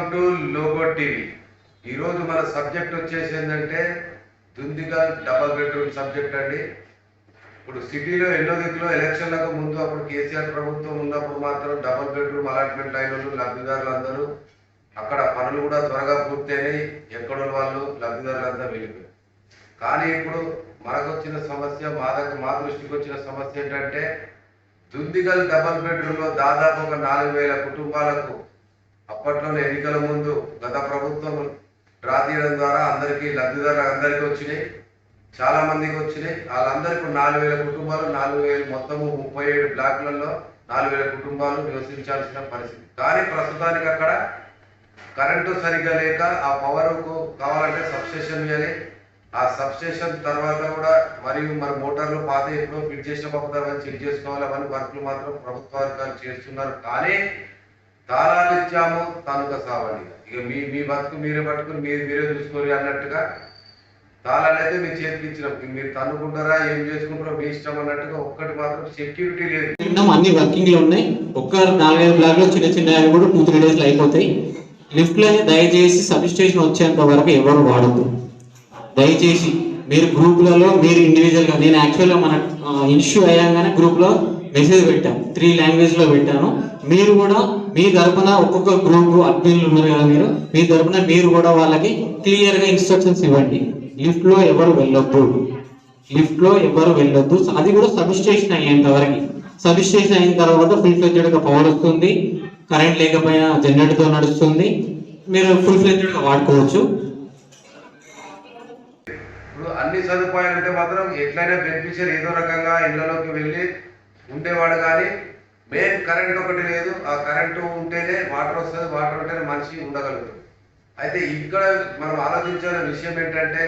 Welcome to logo TV. ఈరోజు మన subject వచ్చేసి ఏంటంటే దుందిగా డబల్ బెడ్రూమ్ సబ్జెక్ట్ అండి. ఇప్పుడు సిటీలో ఎన్నో దిక్కులో ఎలక్షన్లకు ముందు అప్పుడు కేసీఆర్ ప్రభుత్వం ఉన్నప్పుడు మాత్రం డబల్ బెడ్రూమ్ అలాట్మెంట్ అయిన లబ్ధిదారులు అందరూ అక్కడ పనులు కూడా త్వరగా పూర్తయినాయి. ఎక్కడో వాళ్ళు లబ్ధిదారులంతా వెళ్ళిపోయారు. కానీ ఇప్పుడు మనకు వచ్చిన సమస్య మా దగ్గర మా దృష్టికి వచ్చిన సమస్య ఏంటంటే దుందిగల్ డబల్ బెడ్రూమ్లో దాదాపు ఒక నాలుగు వేల కుటుంబాలకు అప్పట్లోనే ఎన్నికల ముందు గత ప్రభుత్వం డ్రా తీయడం ద్వారా అందరికీ లబ్ధిదారులు అందరికీ వచ్చినాయి. చాలా మందికి వచ్చినాయి. వాళ్ళందరికీ నాలుగు వేల కుటుంబాలు నాలుగు వేలు మొత్తము ముప్పై ఏడు బ్లాక్లలో నాలుగు వేల కుటుంబాలు నివసించాల్సిన పరిస్థితి. కానీ ప్రస్తుతానికి అక్కడ కరెంటు సరిగ్గా లేక ఆ పవర్కు కావాలంటే సబ్స్టేషన్ వేయాలి ఆ సబ్స్టేషన్ తర్వాత కూడా మరియు మరి మోటార్లు పాత ఎప్పుడో ఫిట్ చేసిన తర్వాత చెక్ చేసుకోవాలి. అవన్నీ వర్క్లు మాత్రం ప్రభుత్వ అధికారులు చేస్తున్నారు. కానీ తాళాలు ఇచ్చాము తనుక సావాలి ఇక మీ మీ బతుకు మీరే పట్టుకుని మీరు మీరే చూసుకోరు అన్నట్టుగా తాళాలు అయితే మీ చేతికి ఇచ్చినాం మీరు తన్నుకుంటారా ఏం చేసుకుంటారో మీ ఇష్టం అన్నట్టుగా ఒక్కటి మాత్రం సెక్యూరిటీ లేదు. అన్ని వర్కింగ్లో ఉన్నాయి. ఒక్క నాలుగైదు బ్లాక్లో చిన్న చిన్న కూడా టూ త్రీ డేస్లో అయిపోతాయి. లిఫ్ట్లో దయచేసి సబ్ స్టేషన్ వచ్చేంత వరకు ఎవరు వాడద్దు. దయచేసి మీరు గ్రూపులలో మీరు ఇండివిజువల్గా నేను యాక్చువల్గా మన ఇష్యూ అయ్యాగానే గ్రూప్లో మెసేజ్ పెట్టాను. త్రీ లాంగ్వేజ్లో పెట్టాను. మీరు కూడా మీ తరపున ఒక్కొక్క గ్రూప్ అడ్మిన్లు ఉన్నారు కదా మీరు? మీ తరపున మీరు కూడా వాళ్ళకి క్లియర్గా ఇన్స్ట్రక్షన్స్ ఇవ్వండి. లిఫ్ట్లో ఎవరు వెళ్ళొద్దు. లిఫ్ట్లో ఎవరు వెళ్ళొద్దు. అది కూడా సబ్స్టేషన్ అయ్యేంత వరకు. సబ్స్టేషన్ అయిన తర్వాత ఫుల్ ఫ్లెడ్జెడ్గా పవర్ వస్తుంది. కరెంట్ లేకపోయినా జనరేటర్తో నడుస్తుంది. మీరు ఫుల్ ఫ్లెడ్జెడ్గా వాడుకోవచ్చు. ఇప్పుడు అన్ని సదుపాయాలు ఉంటే మాత్రం ఎట్లయినా బెనిఫిషియర్ ఏదో రకంగా ఇళ్ళలోకి వెళ్ళి ఉండేవాడు కానీ మెయిన్ కరెంట్ ఒకటి లేదు. ఆ కరెంటు ఉంటేనే వాటర్ వస్తుంది వాటర్ ఉంటేనే మనిషి ఉండగలుగుతుంది అయితే ఇక్కడ మనం ఆలోచించాల్సిన విషయం ఏంటంటే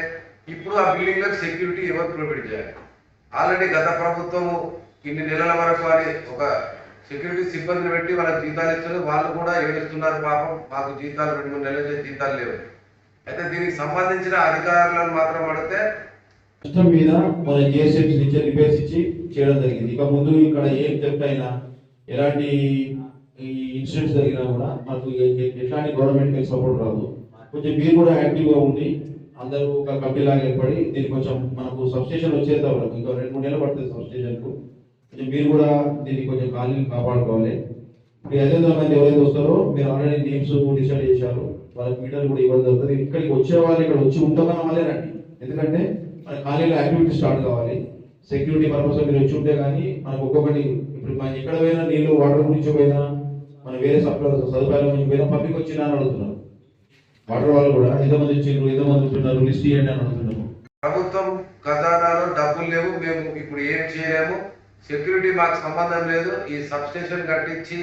ఇప్పుడు ఆ బిల్డింగ్లకు సెక్యూరిటీ ఎవరు ప్రొవైడ్ చేయాలి ఆల్రెడీ గత ప్రభుత్వము ఇన్ని నెలల వరకు అని ఒక సెక్యూరిటీ సిబ్బందిని పెట్టి వాళ్ళకి జీతాలు ఇస్తున్నారు వాళ్ళు కూడా ఏడుస్తున్నారు పాపం. మాకు జీతాలు రెండు మూడు నెలల జీతాలు లేవు. అయితే దీనికి సంబంధించిన అధికారులను మాత్రం అడిగితే సిస్టమ్ మీద మన జిఎస్ఎంసీ నుంచి రిపేర్స్ ఇచ్చి చేయడం జరిగింది. ఇక ముందు ఇక్కడ ఏం థెఫ్ట్ ఎలాంటి ఈ ఇన్సిడెంట్స్ జరిగినా కూడా మనకు ఎట్లాంటి గవర్నమెంట్ సపోర్ట్ రాదు. కొంచెం మీరు కూడా యాక్టివ్గా ఉండి అందరూ ఒక కమిటీలాగా ఏర్పడి దీనికి కొంచెం మనకు సబ్స్టేషన్ వచ్చేంత వరకు ఇంకా రెండు మూడు నెలలు పడుతుంది సబ్స్టేషన్కు. కొంచెం మీరు కూడా దీన్ని కొంచెం ఖాళీని కాపాడుకోవాలి. ఇప్పుడు ఐదు మంది ఎవరైతే వస్తారో మీరు ఆల్రెడీ నేమ్స్ డిసైడ్ చేశారు. వాళ్ళకి మీటర్ కూడా ఇవ్వడం జరుగుతుంది. ఇక్కడికి వచ్చే వాళ్ళు ఇక్కడ వచ్చి ఉంటామన్న వాళ్ళే రండి. ఎందుకంటే మన ఖాళీలో యాక్టివిటీ స్టార్ట్ కావాలి. సెక్యూరిటీ పర్పస్ మీరు వచ్చి ఉంటే కానీ మనకు ఒక్కొక్కటి ఇప్పుడు మనం ఎక్కడ పోయినా నీళ్ళు వాటర్ గురించి పోయినా మన వేరే సప్లై సదుపాయాల గురించి పోయినా పబ్లిక్ వచ్చినా అని అడుగుతున్నారు. వాటర్ వాళ్ళు కూడా ఎంతమంది వచ్చిండ్రు ఎంతమంది ఉంటున్నారు లిస్ట్ ఇవ్వండి అని అడుగుతున్నాము ప్రభుత్వం ఖజానాలో డబ్బులు లేవు మేము ఇప్పుడు ఏం చేయలేము. సెక్యూరిటీ మాకు సంబంధం లేదు. ఈ సబ్స్టేషన్ కట్టించి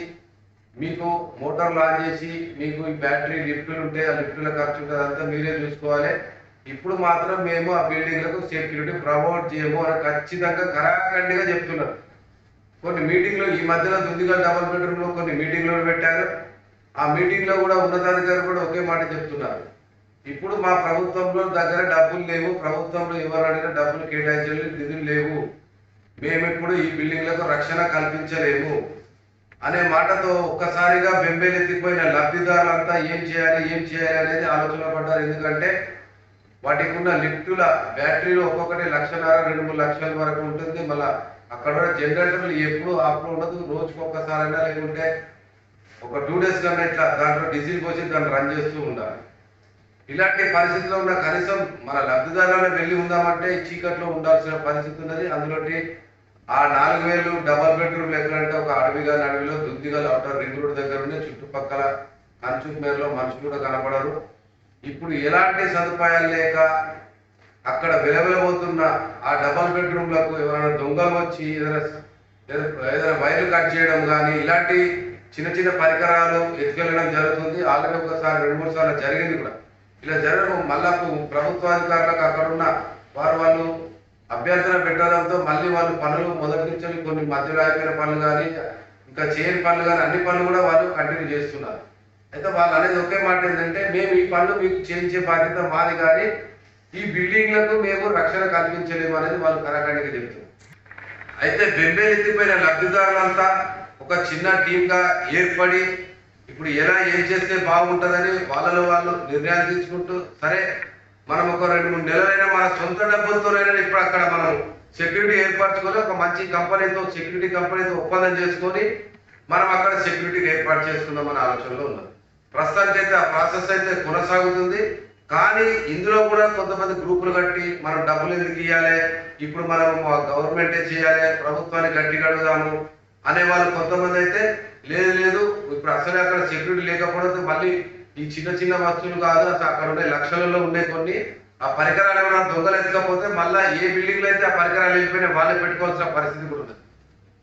మీకు మోటార్ లాన్ చేసి మీకు ఈ బ్యాటరీ లిఫ్టులు ఉంటే ఆ లిఫ్టుల ఖర్చు ఉంటుంది అంతా మీరే చూసుకోవాలి. ఇప్పుడు మాత్రం మేము ఆ బిల్డింగ్లకు సెక్యూరిటీ ప్రమోట్ చేయము అని ఖచ్చితంగా కరాఖండిగా చెప్తున్నారు. కొన్ని మీటింగ్లు ఈ మధ్యలో దుందిగా డబల్ బెడ్రూమ్లో కొన్ని మీటింగ్లో పెట్టారు. ఆ మీటింగ్లో కూడా ఉన్నతాధికారులు కూడా ఒకే మాట చెప్తున్నారు. ఇప్పుడు మా ప్రభుత్వంలో దగ్గర డబ్బులు లేవు ప్రభుత్వంలో ఎవరైనా డబ్బులు కేటాయించలేదు నిధులు లేవు. మేమిప్పుడు ఈ బిల్డింగ్లకు రక్షణ కల్పించలేము అనే మాటతో ఒక్కసారిగా బెంబేలెత్తిపోయిన లబ్ధిదారులంతా ఏం చేయాలి ఏం చేయాలి అనేది ఆలోచన పడ్డారు. ఎందుకంటే వాటికి ఉన్న లిఫ్టుల బ్యాటరీలు ఒక్కొక్కటి లక్షన్నర రెండు మూడు లక్షల వరకు ఉంటుంది. మళ్ళీ అక్కడ ఉన్న జనరేటర్లు ఎప్పుడు అప్పుడు ఉండదు. రోజుకి ఒక్కసారైనా లేకుంటే ఒక టూ డేస్ కన్నా ఇట్లా దాంట్లో డీజిల్ పోసి దాన్ని రన్ చేస్తూ ఉండాలి. ఇలాంటి పరిస్థితిలో ఉన్న కనీసం మన లబ్ధిదారులను వెళ్ళి ఉందామంటే చీకట్లో ఉండాల్సిన పరిస్థితి ఉన్నది. అందులోటి ఆ నాలుగు వేలు డబల్ బెడ్రూమ్ ఎక్కడంటే ఒక అడవిగా అడవిలో దుద్దిగా అవుటర్ రింగ్ రోడ్ దగ్గర ఉండే చుట్టుపక్కల కంచు మేరలో మనుషులు కూడా కనపడరు. ఇప్పుడు ఎలాంటి సదుపాయాలు లేక అక్కడ వెలవెలబోతున్న ఆ డబల్ బెడ్రూమ్లకు ఎవరైనా దొంగలు వచ్చి ఏదైనా ఏదైనా వైర్లు కట్ చేయడం కానీ ఇలాంటి చిన్న చిన్న పరికరాలు ఎత్తుకెళ్ళడం జరుగుతుంది. ఆల్రెడీ ఒకసారి రెండు మూడు సార్లు జరిగింది కూడా. ఇలా జరగడం మళ్ళా ప్రభుత్వాధికారులకు అక్కడ ఉన్న వారు వాళ్ళు అభ్యర్థన పెట్టడంతో మళ్ళీ వాళ్ళు పనులు మొదటి నుంచి కొన్ని మధ్యలో అయిపోయిన పనులు కానీ ఇంకా చేయని పనులు కానీ అన్ని పనులు కూడా వాళ్ళు కంటిన్యూ చేస్తున్నారు. అయితే వాళ్ళు అనేది ఒకే మాట ఏంటంటే మేము ఈ పనులు మీకు చేయించే బాధ్యత మాది కానీ ఈ బిల్డింగ్లకు మేము రక్షణ కల్పించలేము అనేది వాళ్ళు కరాఖండిగా చెప్తున్నారు. అయితే బెంబేలెత్తిపోయిన లబ్ధిదారులంతా ఒక చిన్న టీంగా ఏర్పడి ఇప్పుడు ఎలా ఏం చేస్తే బాగుంటుందని వాళ్ళలో వాళ్ళు నిర్ణయాలు తీసుకుంటూ సరే మనం ఒక రెండు మూడు నెలలైనా మన సొంత డబ్బులతోనైనా ఇప్పుడు అక్కడ మనం సెక్యూరిటీ ఏర్పరచుకొని ఒక మంచి కంపెనీతో సెక్యూరిటీ కంపెనీతో ఒప్పందం చేసుకొని మనం అక్కడ సెక్యూరిటీ ఏర్పాటు చేసుకుందామనే ఆలోచనలో ఉన్నాం. ప్రస్తుతానికి అయితే ఆ ప్రాసెస్ అయితే కొనసాగుతుంది. కానీ ఇందులో కూడా కొంతమంది గ్రూపులు కట్టి మనం డబ్బులు ఎందుకు ఇవ్వాలి ఇప్పుడు మనం గవర్నమెంటే చేయాలి? ప్రభుత్వాన్ని గట్టి కడుగుదాము అనే వాళ్ళు కొంతమంది అయితే లేదు లేదు ఇప్పుడు అసలే అక్కడ సెక్యూరిటీ లేకపోవడంతో మళ్ళీ ఈ చిన్న చిన్న వస్తువులు కాదు అసలు అక్కడ ఉండే లక్షలలో ఉండే కొన్ని ఆ పరికరాలు ఏమైనా దొంగలు ఎత్తకపోతే మళ్ళీ ఏ బిల్డింగ్లో అయితే ఆ పరికరాలు వెళ్ళిపోయినా వాళ్ళే పెట్టుకోవాల్సిన పరిస్థితి కూడా ఉంది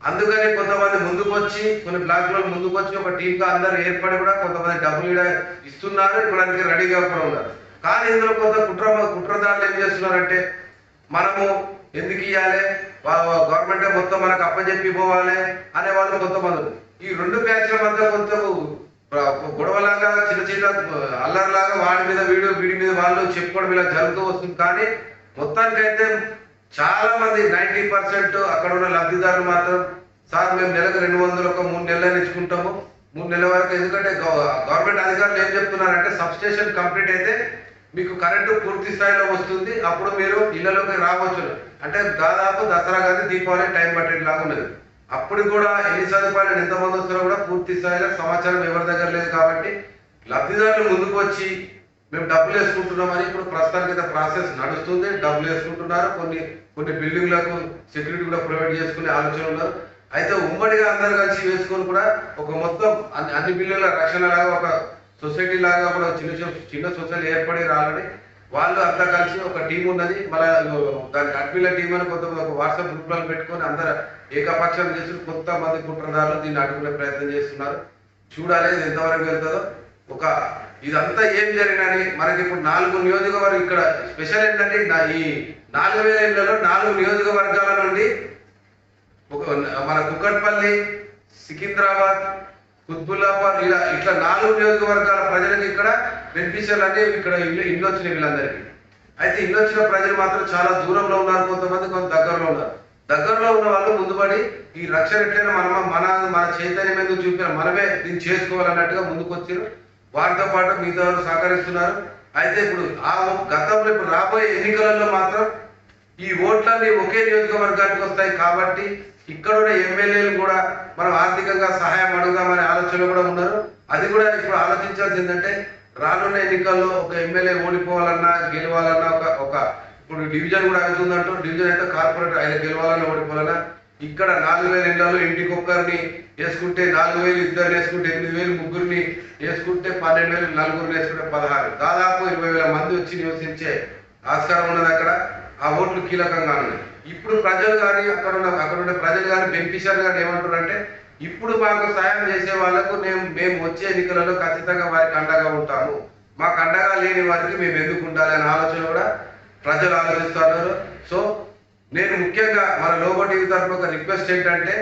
అందుకని కొంతమంది ముందుకు వచ్చి కొన్ని బ్లాక్లో ముందుకు వచ్చి ఒక టీమ్ అందరూ ఏర్పడి కూడా కొంతమంది డబ్బులు ఇస్తున్నారు. ఇప్పుడు అందుకే రెడీగా కూడా ఉన్నారు. కానీ ఇందులో కొంత కుట్ర కుట్రదారులు ఏం చేస్తున్నారంటే మనము ఎందుకు ఇవ్వాలి గవర్నమెంటే మొత్తం మనకు అప్పచెప్పి పోవాలి అనే వాళ్ళు కొంతమంది ఈ రెండు బ్యాచ్ల మధ్య కొంత గొడవలాగా చిన్న చిన్న అల్లరిలాగా వాడి మీద వీడు వీడి మీద వాళ్ళు చెప్పుకోవడం ఇలా జరుగుతూ వస్తుంది. కానీ మొత్తానికైతే చాలా మంది నైన్టీ పర్సెంట్ అక్కడ ఉన్న లబ్ధిదారులు మాత్రం సార్ మేము నెలకు రెండు వందలు ఒక మూడు నెలలు ఇచ్చుకుంటాము. మూడు నెలల వరకు ఎందుకంటే గవర్నమెంట్ అధికారులు ఏం చెప్తున్నారంటే సబ్ స్టేషన్ కంప్లీట్ అయితే మీకు కరెంటు పూర్తి స్థాయిలో వస్తుంది అప్పుడు మీరు ఇళ్ళలోకి రావచ్చు. అంటే దాదాపు దసరా కానీ దీపావళి టైం పట్టేలాగా ఉన్నది. అప్పుడు కూడా ఎన్ని సదుపాయాలు ఎంతమంది వస్తారో కూడా పూర్తి స్థాయిలో సమాచారం ఎవరి దగ్గర లేదు కాబట్టి లబ్ధిదారులు ముందుకు వచ్చి మేము డబ్బులు వేసుకుంటున్నామని ఇప్పుడు ప్రస్తుతానికి ప్రాసెస్ నడుస్తుంది. డబ్బులు వేసుకుంటున్నారు. కొన్ని కొన్ని బిల్డింగ్లకు సెక్యూరిటీ కూడా ప్రొవైడ్ చేసుకునే ఆలోచన ఉన్నారు. అయితే ఉమ్మడిగా అందరు కలిసి వేసుకొని కూడా ఒక మొత్తం అన్ని అన్ని బిల్లుల రక్షణ లాగా ఒక సొసైటీ లాగా కూడా చిన్న చిన్న చిన్న సొసైటీ ఏర్పడి రాలని వాళ్ళు అంతా కలిసి ఒక టీం ఉన్నది. మళ్ళీ దానికి అడ్మిల టీం అని కొంత ఒక వాట్సాప్ గ్రూప్లను పెట్టుకొని అందరు ఏకపక్షం చేసి కొంతమంది కుట్రదారులు దీన్ని అడ్డుకునే ప్రయత్నం చేస్తున్నారు. చూడాలి ఇది ఎంతవరకు వెళ్తుందో. ఒక ఇదంతా ఏం జరిగినని మనకి ఇప్పుడు నాలుగు నియోజకవర్గం ఇక్కడ స్పెషల్ ఏంటంటే నా ఈ నాలుగు వేల ఏళ్ళలో నాలుగు నియోజకవర్గాల నుండి ఒక మన కుక్కట్పల్లి సికింద్రాబాద్ కుత్బుల్లాబాద్ ఇలా ఇట్లా నాలుగు నియోజకవర్గాల ప్రజలకు ఇక్కడ బెనిఫిషియల్ అంటే ఇక్కడ ఇల్లు ఇల్లు వచ్చినాయి వీళ్ళందరికీ. అయితే ఇల్లు వచ్చిన ప్రజలు మాత్రం చాలా దూరంలో ఉన్నారు కొంతమంది కొంత దగ్గరలో ఉన్నారు. దగ్గరలో ఉన్న వాళ్ళు ముందుపడి ఈ రక్షణ ఎట్లయినా మనం మన మన చైతన్యం ఎందుకు చూపిన మనమే దీన్ని చేసుకోవాలన్నట్టుగా ముందుకు వచ్చారు వారితో పాటు మిగతా సహకరిస్తున్నారు. అయితే ఇప్పుడు ఆ గతంలో ఇప్పుడు రాబోయే ఎన్నికలలో మాత్రం ఈ ఓట్లన్నీ ఒకే నియోజకవర్గానికి వస్తాయి కాబట్టి ఇక్కడ ఉన్న ఎమ్మెల్యేలు కూడా మనం ఆర్థికంగా సహాయం అడుగుదామనే ఆలోచన కూడా ఉన్నారు. అది కూడా ఇప్పుడు ఆలోచించాల్సి ఏంటంటే రానున్న ఎన్నికల్లో ఒక ఎమ్మెల్యే ఓడిపోవాలన్నా గెలవాలన్నా ఒక ఒక ఇప్పుడు డివిజన్ కూడా అవుతుందంటూ డివిజన్ అయితే కార్పొరేటర్ ఆయన గెలవాలన్నా ఓడిపోవాలన్నా ఇక్కడ నాలుగు వేల ఇళ్ళలో ఇంటికి ఒక్కరిని వేసుకుంటే నాలుగు వేలు ఇద్దరు వేసుకుంటే ఎనిమిది వేలు ముగ్గురిని వేసుకుంటే పన్నెండు వేలు నలుగురిని వేసుకుంటే పదహారు. దాదాపు ఇరవై వేల మంది వచ్చి నివసించే ఆస్కారం ఉన్నది అక్కడ. ఆ ఓట్లు కీలకంగా ఉన్నాయి. ఇప్పుడు ప్రజలు కానీ అక్కడ ఉన్న అక్కడ ఉండే ప్రజలు కానీ బెనిఫిషియర్ కానీ ఏమంటారంటే ఇప్పుడు మాకు సాయం చేసే వాళ్ళకు మేము మేము వచ్చే ఎన్నికలలో ఖచ్చితంగా వారికి అండగా ఉంటాము. మాకు అండగా లేని వారికి మేము ఎందుకు ఉండాలి అనే ఆలోచన కూడా ప్రజలు ఆలోచిస్తున్నారు. సో నేను ముఖ్యంగా మన లోగో టీవీ తరఫున ఒక రిక్వెస్ట్ ఏంటంటే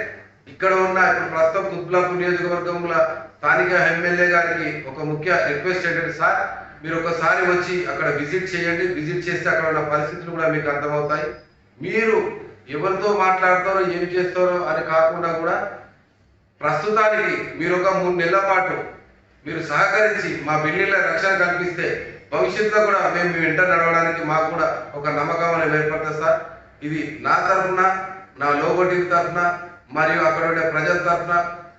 ఇక్కడ ఉన్న ఇప్పుడు ప్రస్తుతం కుత్బులాపూర్ నియోజకవర్గంలో స్థానిక ఎమ్మెల్యే గారికి ఒక ముఖ్య రిక్వెస్ట్ ఏంటంటే సార్ మీరు ఒకసారి వచ్చి అక్కడ విజిట్ చేయండి. విజిట్ చేస్తే అక్కడ ఉన్న పరిస్థితులు కూడా మీకు అర్థమవుతాయి. మీరు ఎవరితో మాట్లాడతారో ఏం చేస్తారో అని కాకుండా కూడా ప్రస్తుతానికి మీరు ఒక మూడు నెలల పాటు మీరు సహకరించి మా బిల్లుల రక్షణ కల్పిస్తే భవిష్యత్తులో కూడా మేము మీ వెంట నడవడానికి మాకు కూడా ఒక నమ్మకం అనేది ఏర్పడుతుంది సార్. ఇది నా తరఫున నా లోగో తరఫున మరియు అక్కడ ఉండే ప్రజల తరఫున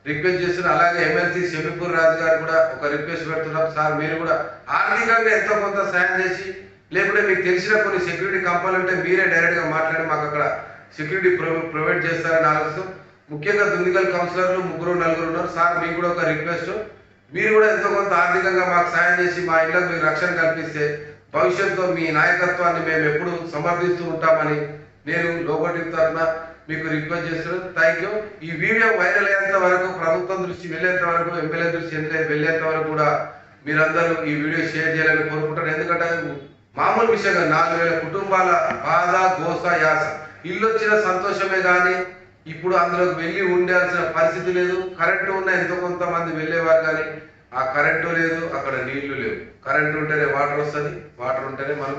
రిక్వెస్ట్ చేస్తున్నా అలాగే ఎమ్మెల్సీ షమీపూర్ రాజు గారు కూడా ఒక రిక్వెస్ట్ పెడుతున్నాం. సార్ మీరు కూడా ఆర్థికంగా ఎంతో కొంత సాయం చేసి లేకుంటే మీకు తెలిసిన కొన్ని సెక్యూరిటీ కంపెనీలు ఉంటే మీరే డైరెక్ట్గా మాట్లాడి మాకు అక్కడ సెక్యూరిటీ ప్రొవైడ్ చేస్తారని ఆలోచిస్తూ ముఖ్యంగా దుందిగల్ కౌన్సిలర్లు ముగ్గురు నలుగురు ఉన్నారు. సార్ మీకు కూడా ఒక రిక్వెస్ట్ మీరు కూడా ఎంతో కొంత ఆర్థికంగా మాకు సాయం చేసి మా ఇళ్ళకు మీకు రక్షణ కల్పిస్తే భవిష్యత్తులో మీ నాయకత్వాన్ని మేము ఎప్పుడు సమర్థిస్తూ ఉంటామని నేను లోబట్టి తరఫున మీకు రిక్వెస్ట్ చేస్తున్నాను. థ్యాంక్ యూ ఈ వీడియో వైరల్ అయ్యేంత వరకు ప్రభుత్వం దృష్టి వెళ్ళేంత వరకు ఎమ్మెల్యే దృష్టి ఎందుకంటే వెళ్ళేంత వరకు కూడా మీరందరూ ఈ వీడియో షేర్ చేయాలని కోరుకుంటారు ఎందుకంటే మామూలు విషయంగా నాలుగు వేల కుటుంబాల బాధ గోస యాస. ఇల్లు వచ్చిన సంతోషమే కానీ ఇప్పుడు అందులోకి వెళ్ళి ఉండాల్సిన పరిస్థితి లేదు. కరెంటు ఉన్న ఎంతో కొంతమంది వెళ్ళేవారు కానీ ఆ కరెంటు లేదు అక్కడ నీళ్ళు లేవు. కరెంటు ఉంటేనే వాటర్ వస్తుంది వాటర్ ఉంటేనే మనం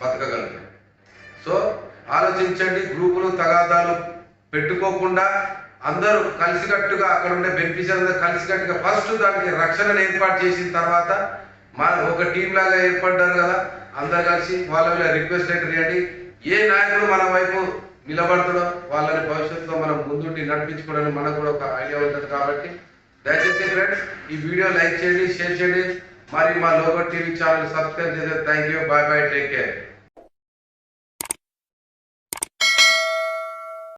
బతకగలుగుతాం. సో ఆలోచించండి గ్రూపులు తగాదాలు పెట్టుకోకుండా అందరూ కలిసికట్టుగా అక్కడ ఉండే బెనిఫిషియర్ అందరూ కలిసికట్టుగా ఫస్ట్ దానికి రక్షణను ఏర్పాటు చేసిన తర్వాత మన ఒక టీం లాగా ఏర్పడ్డారు కదా అందరు కలిసి వాళ్ళ రిక్వెస్ట్ లెటర్ ఇవ్వండి. ఏ నాయకుడు మన వైపు నిలబడతాడో వాళ్ళని భవిష్యత్తులో మనం ముందుండి నడిపించుకోవడానికి మనకు కూడా ఒక ఐడియా ఉంటుంది కాబట్టి దయచేసి ఫ్రెండ్స్ ఈ వీడియో లైక్ చేయండి షేర్ చేయండి. మరి మా లోగో టీవీ ఛానల్ సబ్స్క్రైబ్ చేసే thank you bye bye take care